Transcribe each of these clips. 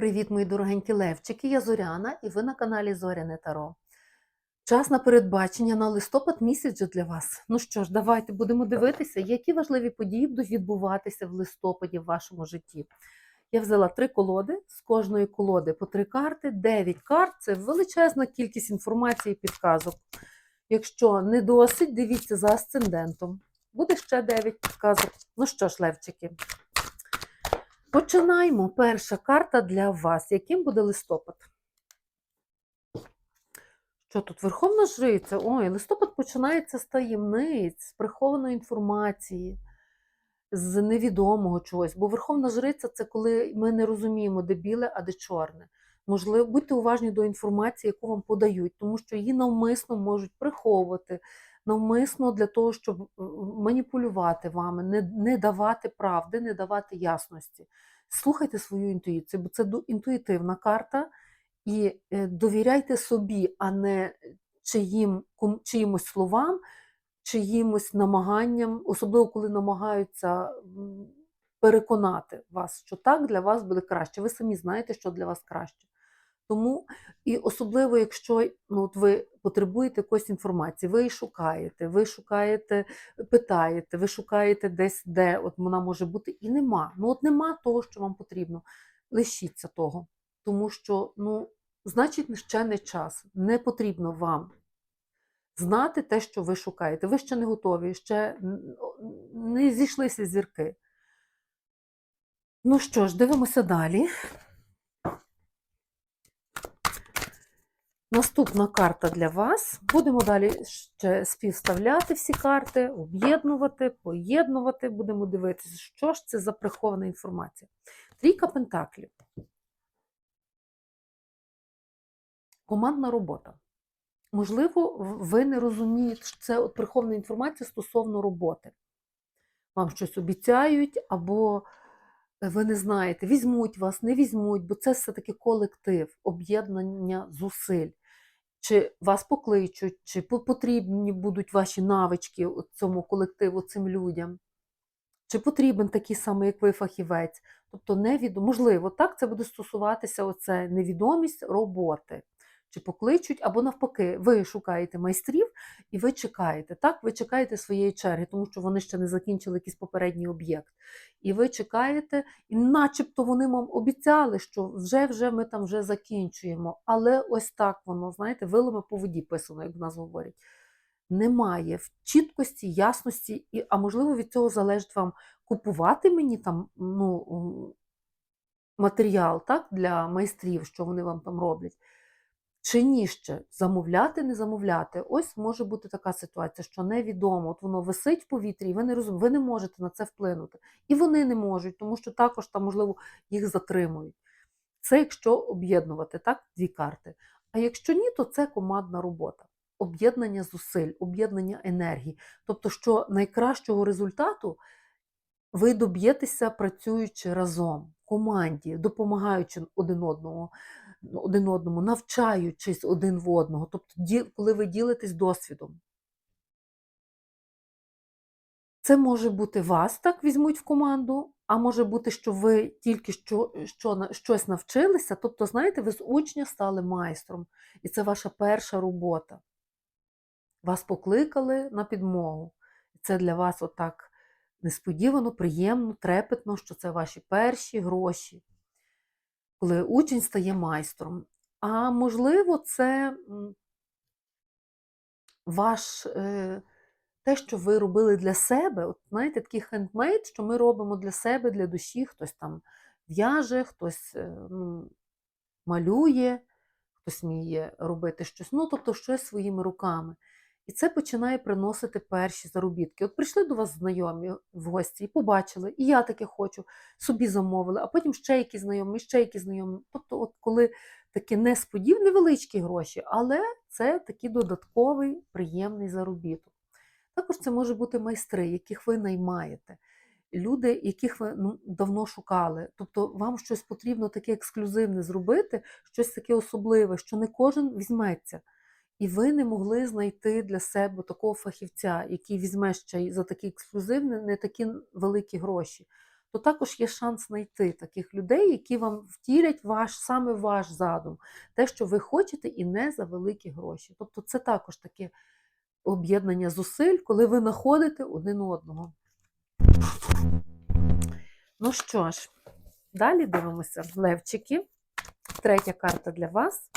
Привіт, мої дорогенькі левчики! Я Зоряна і ви на каналі Зоряне Таро. Час на передбачення на листопад місяць для вас. Ну що ж, давайте будемо дивитися, які важливі події будуть відбуватися в листопаді в вашому житті. Я взяла три колоди, з кожної колоди по три карти, дев'ять карт це величезна кількість інформації і підказок. Якщо не досить, дивіться за асцендентом. Буде ще дев'ять підказок. Ну що ж, левчики, Починаємо. Перша карта для вас. Яким буде листопад? Що тут? Верховна жриця. Ой, листопад починається з таємниць, з прихованої інформації, з невідомого чогось. Бо Верховна жриця це коли ми не розуміємо, де біле, а де чорне. Можливо, будьте уважні до інформації, яку вам подають, тому що її навмисно можуть приховувати, навмисно для того, щоб е, маніпулювати вами, не, не давати правди, не давати ясності. Слухайте свою інтуїцію, бо це інтуїтивна карта, і е, довіряйте собі, а не чиїм, чиїмось словам, чиїмось намаганням, особливо коли намагаються переконати вас, що так для вас буде краще. Ви самі знаєте, що для вас краще. Тому і особливо, якщо ну, от ви потребуєте якоїсь інформації, ви її шукаєте, ви шукаєте, питаєте, ви шукаєте десь, де от вона може бути, і нема. Ну от нема того, що вам потрібно. Лишіться того. Тому що, ну, значить, ще не час. Не потрібно вам знати те, що ви шукаєте. Ви ще не готові, ще не зійшлися зірки. Ну що ж, дивимося далі. Наступна карта для вас. Будемо далі ще співставляти всі карти, об'єднувати, поєднувати. Будемо дивитися, що ж це за прихована інформація. Трійка пентаклів. Командна робота. Можливо, ви не розумієте, що це от прихована інформація стосовно роботи. Вам щось обіцяють, або ви не знаєте, візьмуть вас, не візьмуть, бо це все-таки колектив, об'єднання зусиль. Чи вас покличуть, чи потрібні будуть ваші навички цьому колективу, цим людям, чи потрібен такий самий, як ви, фахівець. Тобто, невідомо, можливо, так це буде стосуватися оце невідомість роботи. Чи покличуть, або навпаки, ви шукаєте майстрів і ви чекаєте. Так, ви чекаєте своєї черги, тому що вони ще не закінчили якийсь попередній об'єкт. І ви чекаєте, і начебто вони вам обіцяли, що вже вже ми там вже закінчуємо. Але ось так воно, знаєте, вилами по воді писано, як в нас говорять. Немає в чіткості, ясності, і, а можливо, від цього залежить вам купувати мені там ну, матеріал так, для майстрів, що вони вам там роблять. Чи ні ще замовляти, не замовляти? Ось може бути така ситуація, що невідомо, от воно висить в повітрі, і ви не розумієте, ви не можете на це вплинути. І вони не можуть, тому що також там, можливо, їх затримують. Це якщо об'єднувати так, дві карти. А якщо ні, то це командна робота, об'єднання зусиль, об'єднання енергії. Тобто, що найкращого результату ви доб'єтеся, працюючи разом, в команді, допомагаючи один одному, один одному, навчаючись один в одного. Тобто, коли ви ділитесь досвідом. Це може бути вас так візьмуть в команду, а може бути, що ви тільки що, що щось навчилися. Тобто, знаєте, ви з учня стали майстром, і це ваша перша робота. Вас покликали на підмогу. Це для вас отак несподівано, приємно, трепетно, що це ваші перші гроші, коли учень стає майстром. А можливо, це ваш, е, те, що ви робили для себе, от знаєте, такий хендмейд, що ми робимо для себе, для душі, хтось там в'яже, хтось е, ну, малює, хтось вміє робити щось, ну, тобто щось своїми руками. І це починає приносити перші заробітки. От прийшли до вас знайомі в гості і побачили, і я таке хочу, собі замовили, а потім ще якісь знайомі, ще якісь знайомі. Тобто, от коли такі несподівані невеличкі гроші, але це такий додатковий приємний заробіток. Також це може бути майстри, яких ви наймаєте, люди, яких ви ну, давно шукали. Тобто вам щось потрібно таке ексклюзивне зробити, щось таке особливе, що не кожен візьметься. І ви не могли знайти для себе такого фахівця, який візьме ще й за такі ексклюзивні, не такі великі гроші. то також є шанс знайти таких людей, які вам втілять ваш саме ваш задум, те, що ви хочете, і не за великі гроші. Тобто, це також таке об'єднання зусиль, коли ви знаходите один одного. Ну що ж, далі дивимося левчики. Третя карта для вас.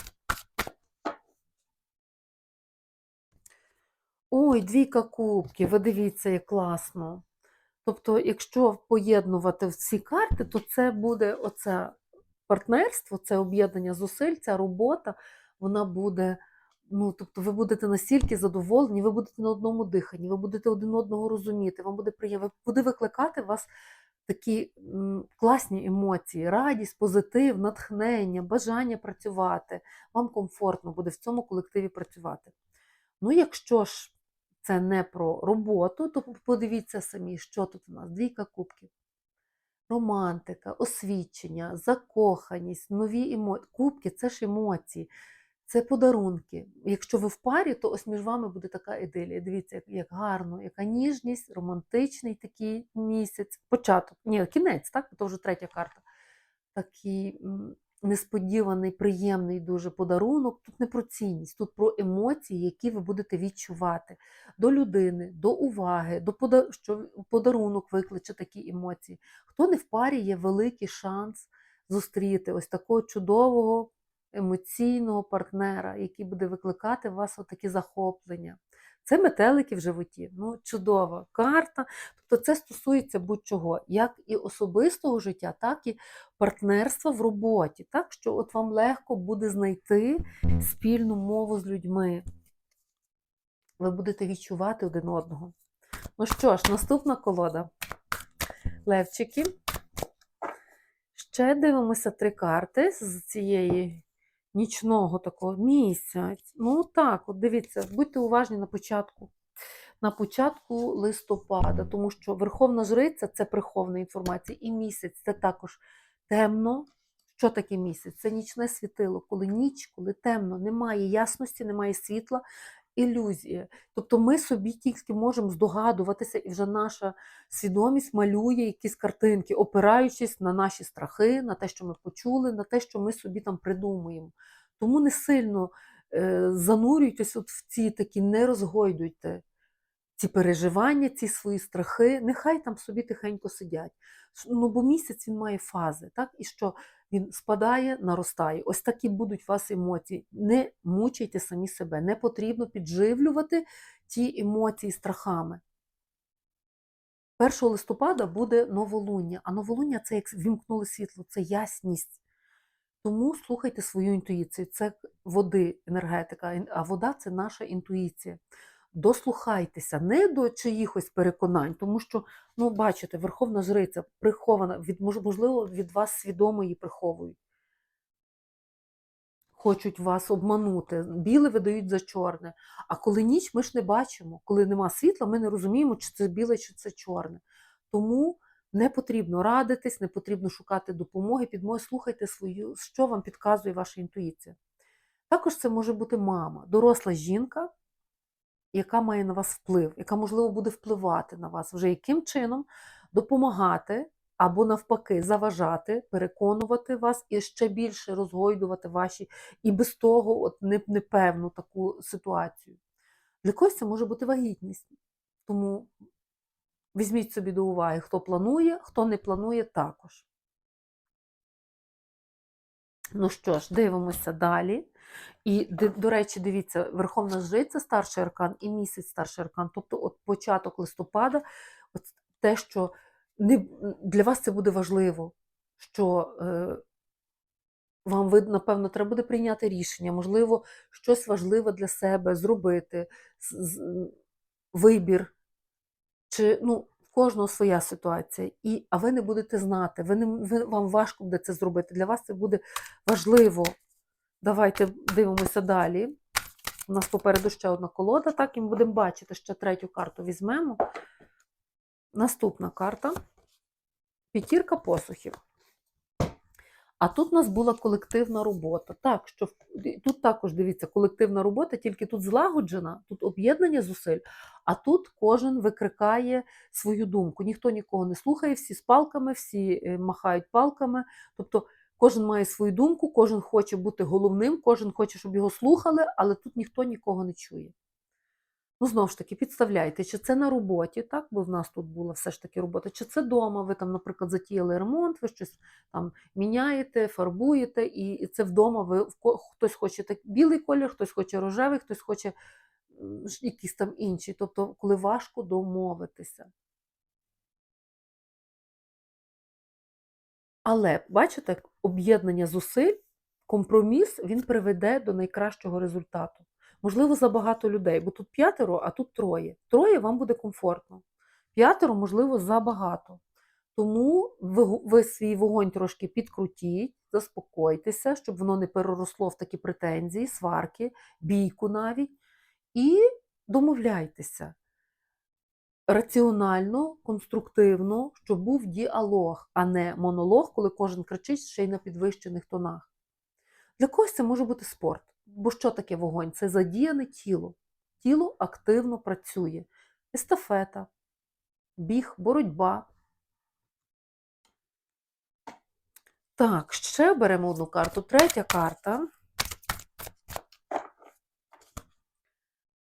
Ой, двійка кубків, ви дивіться, як класно. Тобто, якщо поєднувати всі карти, то це буде оце партнерство, це об'єднання зусиль, ця робота, вона буде. Ну, тобто, ви будете настільки задоволені, ви будете на одному диханні, ви будете один одного розуміти, вам буде приємно, буде викликати вас такі класні емоції, радість, позитив, натхнення, бажання працювати. Вам комфортно буде в цьому колективі працювати. Ну, якщо ж це не про роботу, то подивіться самі, що тут у нас: двійка кубків. Романтика, освічення, закоханість, нові емоції. Кубки це ж емоції, це подарунки. Якщо ви в парі, то ось між вами буде така ідилія. Дивіться, як, гарно, яка ніжність, романтичний такий місяць, початок, ні, кінець, так? То вже третя карта. Такий несподіваний, приємний дуже подарунок. Тут не про цінність, тут про емоції, які ви будете відчувати до людини, до уваги, до пода... що подарунок викличе такі емоції. Хто не в парі, є великий шанс зустріти ось такого чудового емоційного партнера, який буде викликати у вас отакі захоплення. Це метелики в животі. Ну, чудова карта. Тобто це стосується будь-чого, як і особистого життя, так і партнерства в роботі. Так що от вам легко буде знайти спільну мову з людьми. Ви будете відчувати один одного. Ну що ж, наступна колода. Левчики. Ще дивимося три карти з цієї нічного такого місяць. Ну так, от дивіться, будьте уважні на початку. На початку листопада, тому що Верховна Жриця це прихована інформація, і місяць це також темно. Що таке місяць? Це нічне світило, коли ніч, коли темно, немає ясності, немає світла, ілюзія. Тобто ми собі тільки можемо здогадуватися, і вже наша свідомість малює якісь картинки, опираючись на наші страхи, на те, що ми почули, на те, що ми собі там придумуємо. Тому не сильно е, занурюйтесь от в ці такі, не розгойдуйте ці переживання, ці свої страхи, нехай там собі тихенько сидять. Ну, бо місяць він має фази, так? і що він спадає, наростає. Ось такі будуть у вас емоції. Не мучайте самі себе, не потрібно підживлювати ті емоції страхами. 1 листопада буде новолуння, а новолуння це як вімкнули світло, це ясність. Тому слухайте свою інтуїцію. Це води енергетика, а вода це наша інтуїція. Дослухайтеся не до чиїхось переконань, тому що, ну, бачите, Верховна Жриця прихована, від, можливо, від вас свідомо її приховують. Хочуть вас обманути. Біле видають за чорне. А коли ніч, ми ж не бачимо. Коли нема світла, ми не розуміємо, чи це біле, чи це чорне. Тому не потрібно радитись, не потрібно шукати допомоги, підмоги, слухайте свою, що вам підказує ваша інтуїція. Також це може бути мама, доросла жінка, яка має на вас вплив, яка, можливо, буде впливати на вас, вже яким чином допомагати або навпаки заважати, переконувати вас і ще більше розгойдувати ваші і без того от непевну таку ситуацію. Для когось це може бути вагітність. Тому візьміть собі до уваги, хто планує, хто не планує також. Ну що ж, дивимося далі. І, до речі, дивіться, Верховна Жриця, старший аркан і місяць старший аркан, тобто от початок листопада, от те, що не, для вас це буде важливо, що е, вам, напевно, треба буде прийняти рішення, можливо, щось важливе для себе зробити, з, з, вибір. Чи, ну, в кожного своя ситуація, і, а ви не будете знати, ви не, ви, вам важко буде це зробити. Для вас це буде важливо. Давайте дивимося далі. У нас попереду ще одна колода, так, і ми будемо бачити, ще третю карту візьмемо. Наступна карта п'ятірка посухів. А тут у нас була колективна робота. Так, що тут також дивіться, колективна робота, тільки тут злагоджена, тут об'єднання зусиль, а тут кожен викрикає свою думку. Ніхто нікого не слухає, всі з палками, всі е, махають палками. Тобто кожен має свою думку, кожен хоче бути головним, кожен хоче, щоб його слухали, але тут ніхто нікого не чує. Ну, знову ж таки, підставляйте, чи це на роботі, так, бо в нас тут була все ж таки робота, чи це вдома, ви там, наприклад, затіяли ремонт, ви щось там міняєте, фарбуєте, і це вдома ви хтось хоче так, білий колір, хтось хоче рожевий, хтось хоче якийсь там інший. Тобто, коли важко домовитися. Але бачите, об'єднання зусиль, компроміс він приведе до найкращого результату. Можливо, забагато людей, бо тут п'ятеро, а тут троє. Троє вам буде комфортно. П'ятеро, можливо, забагато. Тому ви, ви свій вогонь трошки підкрутіть, заспокойтеся, щоб воно не переросло в такі претензії, сварки, бійку навіть. І домовляйтеся раціонально, конструктивно, щоб був діалог, а не монолог, коли кожен кричить ще й на підвищених тонах. Для когось це може бути спорт. Бо що таке вогонь? Це задіяне тіло. Тіло активно працює. Естафета, біг, боротьба. Так, ще беремо одну карту. Третя карта.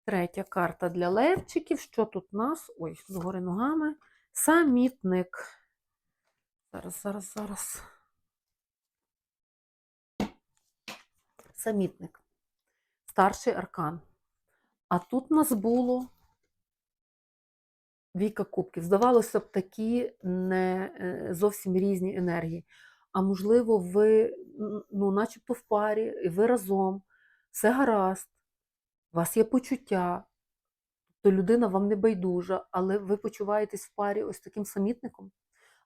Третя карта для левчиків. Що тут у нас? Ой, згори ногами. Самітник. Зараз, зараз, зараз. Самітник. Старший аркан. А тут у нас було Віка кубків. Здавалося б, такі не е, зовсім різні енергії. А можливо, ви, ну, начебто в парі, і ви разом, все гаразд, у вас є почуття, то людина вам не байдужа, але ви почуваєтесь в парі ось таким самітником.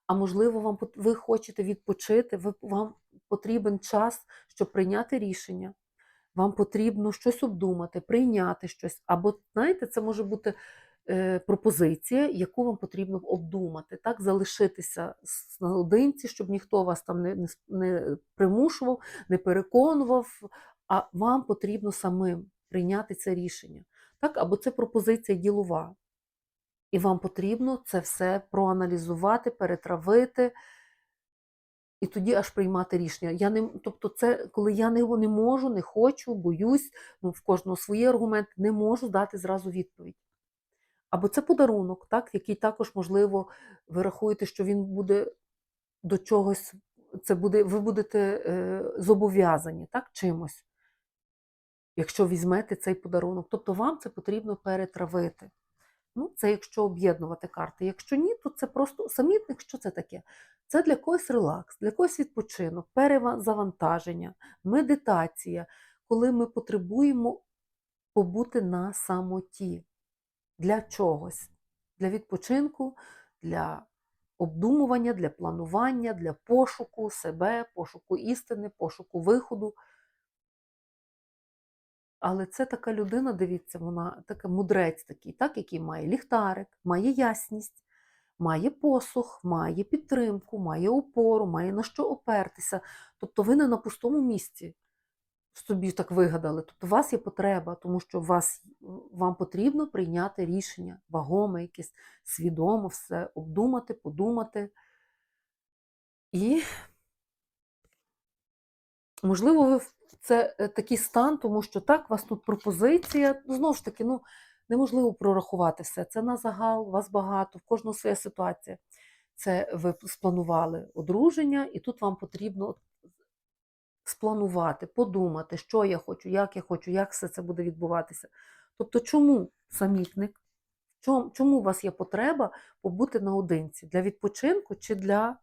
А можливо, вам ви хочете відпочити, ви, вам потрібен час, щоб прийняти рішення. Вам потрібно щось обдумати, прийняти щось. Або, знаєте, це може бути е, пропозиція, яку вам потрібно обдумати, так, залишитися наодинці, щоб ніхто вас там не, не, не примушував, не переконував, а вам потрібно самим прийняти це рішення. Так? Або це пропозиція ділова. І вам потрібно це все проаналізувати, перетравити, і тоді аж приймати рішення. Я не, тобто, це коли я не, не можу, не хочу, боюсь, ну, в кожного свої аргументи, не можу дати зразу відповідь. Або це подарунок, так, який також, можливо, ви рахуєте, що він буде до чогось, це буде, ви будете е, зобов'язані так, чимось, якщо візьмете цей подарунок. Тобто вам це потрібно перетравити. Ну, це якщо об'єднувати карти. Якщо ні, то це просто самітник, що це таке? Це для когось релакс, для когось відпочинок, перезавантаження, медитація, коли ми потребуємо побути на самоті для чогось, для відпочинку, для обдумування, для планування, для пошуку себе, пошуку істини, пошуку виходу. Але це така людина, дивіться, вона така мудрець такий, так, який має ліхтарик, має ясність, має посух, має підтримку, має опору, має на що опертися. Тобто ви не на пустому місці собі так вигадали. Тобто у вас є потреба, тому що вас, вам потрібно прийняти рішення, вагоме, якесь свідомо все обдумати, подумати. І, можливо, ви це е, такий стан, тому що так, у вас тут пропозиція. Знову ж таки, ну, неможливо прорахувати все. Це на загал, вас багато, в кожного своя ситуація. Це ви спланували одруження, і тут вам потрібно спланувати, подумати, що я хочу, як я хочу, як все це буде відбуватися. Тобто, чому самітник? Чому у вас є потреба побути наодинці? Для відпочинку чи для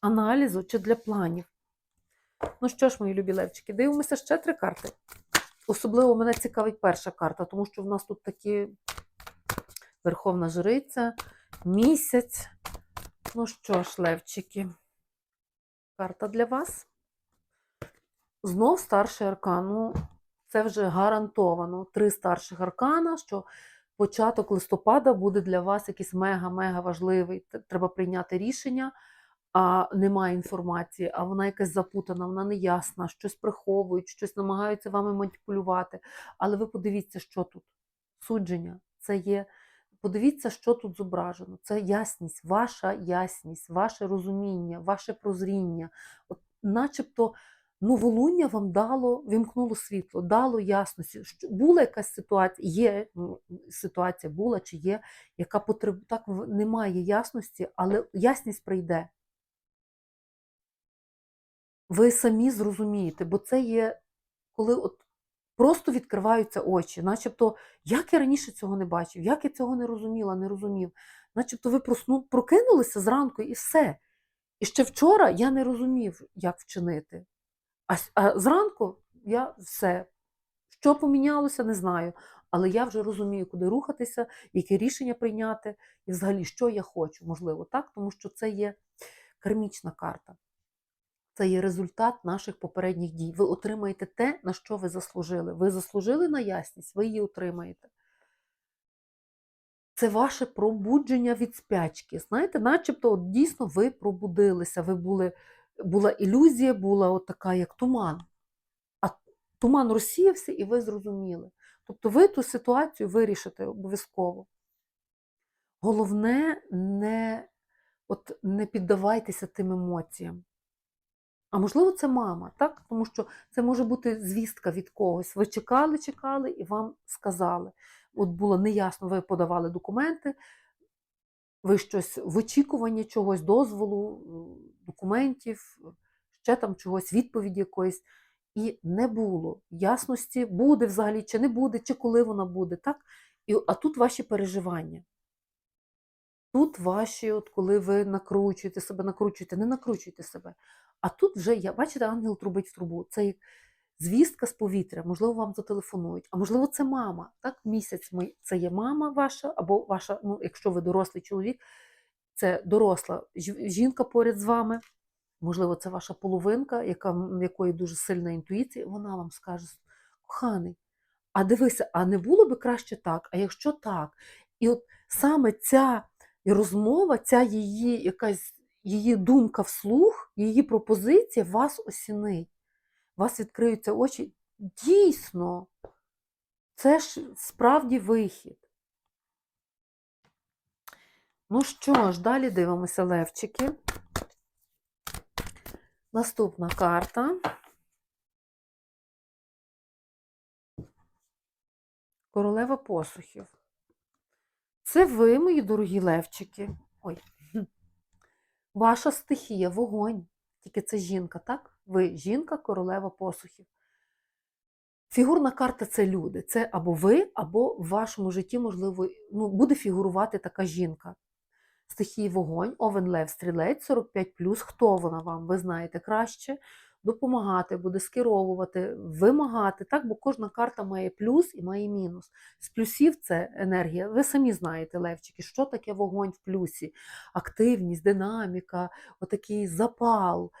аналізу, чи для планів? Ну що ж, мої любі левчики, дивимося ще три карти. Особливо мене цікавить перша карта, тому що в нас тут такі Верховна Жриця, місяць. Ну що ж, левчики, карта для вас. Знов старший аркан. Ну, це вже гарантовано. Три старших аркана, що початок листопада буде для вас якийсь мега-мега важливий. Треба прийняти рішення. А немає інформації, а вона якась запутана, вона неясна, щось приховують, щось намагаються вами маніпулювати. Але ви подивіться, що тут. Судження. Це є. Подивіться, що тут зображено. Це ясність, ваша ясність, ваше розуміння, ваше прозріння. От, начебто новолуння вам дало, вімкнуло світло, дало ясності. Що була якась ситуація, є ну, ситуація була чи є, яка потребує, так немає ясності, але ясність прийде. Ви самі зрозумієте, бо це є, коли от просто відкриваються очі, начебто, як я раніше цього не бачив, як я цього не розуміла, не розумів. Начебто ви просну, прокинулися зранку і все. І ще вчора я не розумів, як вчинити. А, а зранку я все. Що помінялося, не знаю. Але я вже розумію, куди рухатися, яке рішення прийняти, і взагалі, що я хочу, можливо, так? Тому що це є кармічна карта. Це є результат наших попередніх дій. Ви отримаєте те, на що ви заслужили. Ви заслужили на ясність, ви її отримаєте. Це ваше пробудження від спячки. Знаєте, начебто от дійсно ви пробудилися, ви були, була ілюзія, була от така, як туман. А туман розсіявся, і ви зрозуміли. Тобто ви ту ситуацію вирішите обов'язково. Головне, не, от, не піддавайтеся тим емоціям. А можливо, це мама, так? Тому що це може бути звістка від когось. Ви чекали, чекали і вам сказали. От було неясно, ви подавали документи, ви щось в очікуванні чогось, дозволу, документів, ще там чогось, відповіді якоїсь. І не було ясності, буде взагалі, чи не буде, чи коли вона буде. так? І, а тут ваші переживання. Тут ваші, от коли ви накручуєте себе, накручуєте, не накручуйте себе. А тут вже я, бачите, ангел трубить в трубу. Це як звістка з повітря, можливо, вам зателефонують, а можливо, це мама. Так, місяць ми, це є мама ваша, або ваша, ну, якщо ви дорослий чоловік, це доросла жінка поряд з вами. Можливо, це ваша половинка, яка, якої дуже сильна інтуїція, вона вам скаже: коханий, а дивися, а не було би краще так, а якщо так? І от саме ця розмова, ця її якась її думка вслух, її пропозиція вас осінить. Вас відкриються очі. Дійсно, це ж справді вихід. Ну що ж, далі дивимося левчики. Наступна карта. Королева посухів. Це ви, мої дорогі левчики. Ой. Ваша стихія, вогонь. Тільки це жінка, так? Ви жінка, королева посухів. Фігурна карта це люди. Це або ви, або в вашому житті, можливо, ну, буде фігурувати така жінка. Стихії вогонь, овен лев, стрілець 45 Хто вона вам? Ви знаєте краще. Допомагати, буде скеровувати, вимагати, так, бо кожна карта має плюс і має мінус. З плюсів це енергія. Ви самі знаєте, Левчики, що таке вогонь в плюсі? Активність, динаміка, отакий запал,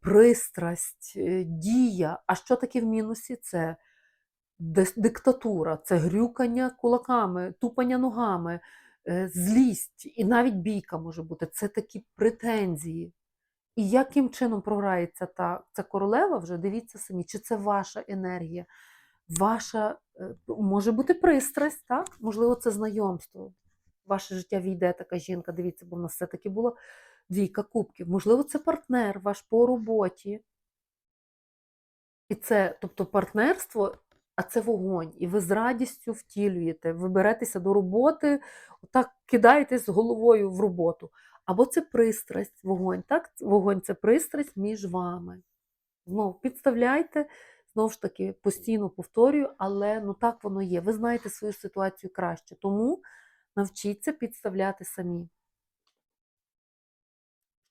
пристрасть, е, дія. А що таке в мінусі? Це диктатура, це грюкання кулаками, тупання ногами, е, злість і навіть бійка може бути. Це такі претензії. І яким чином програється та ця королева, вже дивіться самі, чи це ваша енергія, ваша е, може бути пристрасть, так? Можливо, це знайомство. Ваше життя війде така жінка, дивіться, бо в нас все-таки була двійка кубків. Можливо, це партнер ваш по роботі. І це, тобто, партнерство, а це вогонь. І ви з радістю втілюєте, ви беретеся до роботи, так кидаєтесь головою в роботу. Або це пристрасть, вогонь. Так? Вогонь це пристрасть між вами. Знову підставляйте, знову ж таки, постійно повторюю, але ну так воно є. Ви знаєте свою ситуацію краще. Тому навчіться підставляти самі.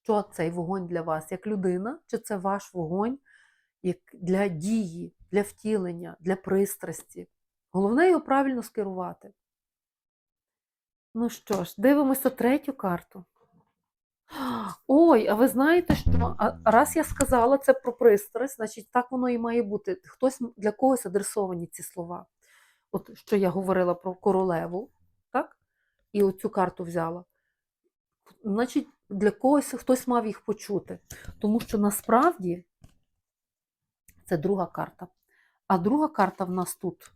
Що цей вогонь для вас? Як людина, чи це ваш вогонь як для дії, для втілення, для пристрасті? Головне його правильно скерувати. Ну що ж, дивимося третю карту. Ой, а ви знаєте, що раз я сказала це про пристрасть, значить так воно і має бути. Хтось для когось адресовані ці слова. От що я говорила про королеву, так? І оцю карту взяла. Значить, для когось хтось мав їх почути. Тому що насправді це друга карта. А друга карта в нас тут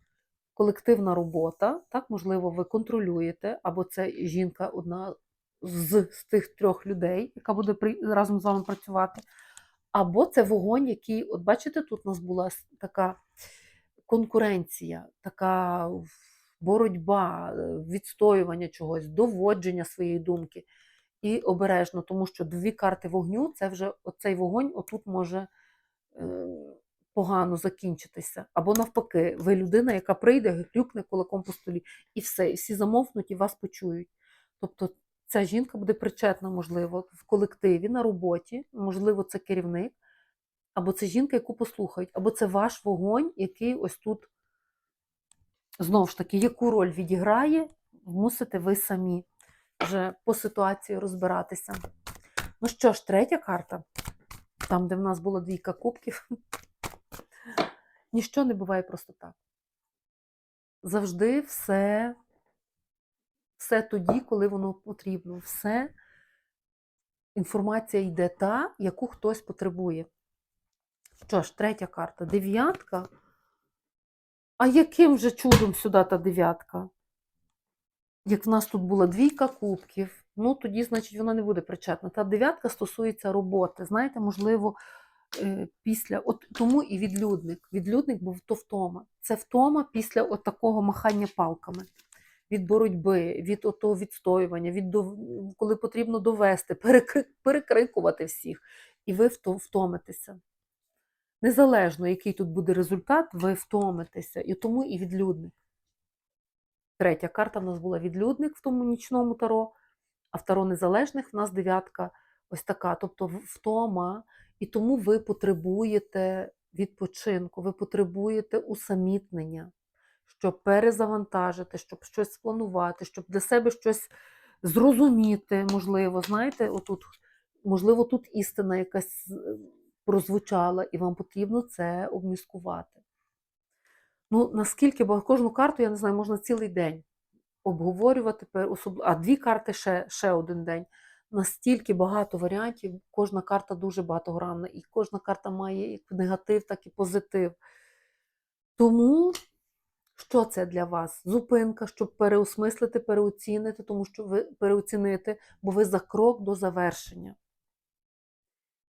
колективна робота. Так, можливо, ви контролюєте, або це жінка одна з, з тих трьох людей, яка буде при, разом з вами працювати. Або це вогонь, який, от бачите, тут у нас була така конкуренція, така боротьба, е, відстоювання чогось, доводження своєї думки. І обережно, тому що дві карти вогню це вже оцей вогонь отут може е, погано закінчитися. Або навпаки, ви людина, яка прийде, клюкне кулаком по столі, і все, і всі замовкнуть і вас почують. Тобто ця жінка буде причетна, можливо, в колективі, на роботі, можливо, це керівник, або це жінка, яку послухають, або це ваш вогонь, який ось тут, знову ж таки, яку роль відіграє, мусите ви самі вже по ситуації розбиратися. Ну що ж, третя карта, там, де в нас було двійка кубків, ніщо не буває просто так. Завжди все, все тоді, коли воно потрібно. Все, інформація йде та, яку хтось потребує. Що ж, третя карта, дев'ятка. А яким же чудом сюди та дев'ятка? Як в нас тут була двійка кубків, ну тоді, значить, вона не буде причетна. Та дев'ятка стосується роботи. Знаєте, можливо, е, після. От тому і відлюдник. Відлюдник був то втома. Це втома після от такого махання палками. Від боротьби, від отого відстоювання, від коли потрібно довести, перекри- перекрикувати всіх. І ви втомитеся. Незалежно, який тут буде результат, ви втомитеся. І тому і відлюдник. Третя карта в нас була відлюдник в тому нічному таро, а в таро незалежних в нас дев'ятка ось така, тобто втома, і тому ви потребуєте відпочинку, ви потребуєте усамітнення, щоб перезавантажити, щоб щось спланувати, щоб для себе щось зрозуміти, можливо, знаєте, отут, можливо, тут істина якась е, прозвучала, і вам потрібно це обміскувати. Ну, наскільки, бо кожну карту, я не знаю, можна цілий день обговорювати, а дві карти ще, ще один день. Настільки багато варіантів, кожна карта дуже багатогранна, і кожна карта має як негатив, так і позитив. Тому що це для вас? Зупинка, щоб переосмислити, переоцінити, тому що ви переоцінити, бо ви за крок до завершення.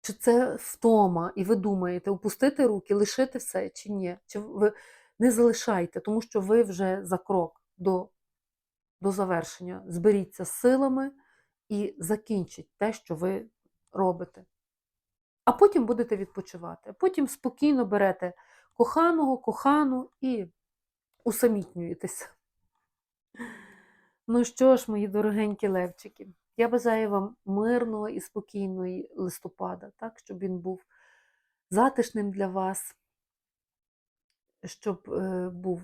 Чи це втома, і ви думаєте, опустити руки, лишити все чи ні? Чи ви не залишайте, тому що ви вже за крок до, до завершення. Зберіться з силами і закінчіть те, що ви робите. А потім будете відпочивати. Потім спокійно берете коханого, кохану і усамітнюєтеся. Ну що ж, мої дорогенькі левчики, я бажаю вам мирного і спокійного листопада, так, щоб він був затишним для вас, щоб е, був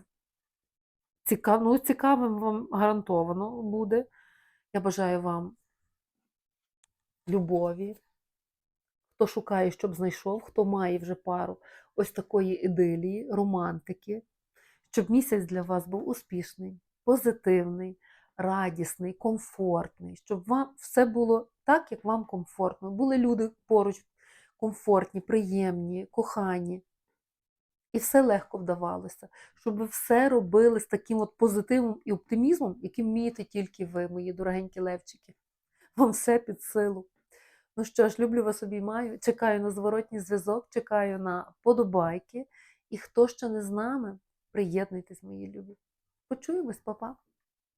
цікав, ну, цікавим вам гарантовано буде. Я бажаю вам любові. Хто шукає, щоб знайшов, хто має вже пару ось такої ідилії, романтики, щоб місяць для вас був успішний, позитивний, радісний, комфортний, щоб вам все було так, як вам комфортно. Були люди поруч комфортні, приємні, кохані. І все легко вдавалося, щоб ви все робили з таким от позитивом і оптимізмом, яким вмієте тільки ви, мої дорогенькі левчики. Вам все під силу. Ну що ж, люблю вас обіймаю, чекаю на зворотній зв'язок, чекаю на подобайки. І хто ще не з нами, приєднуйтесь, мої любі. Почуємось, па-па.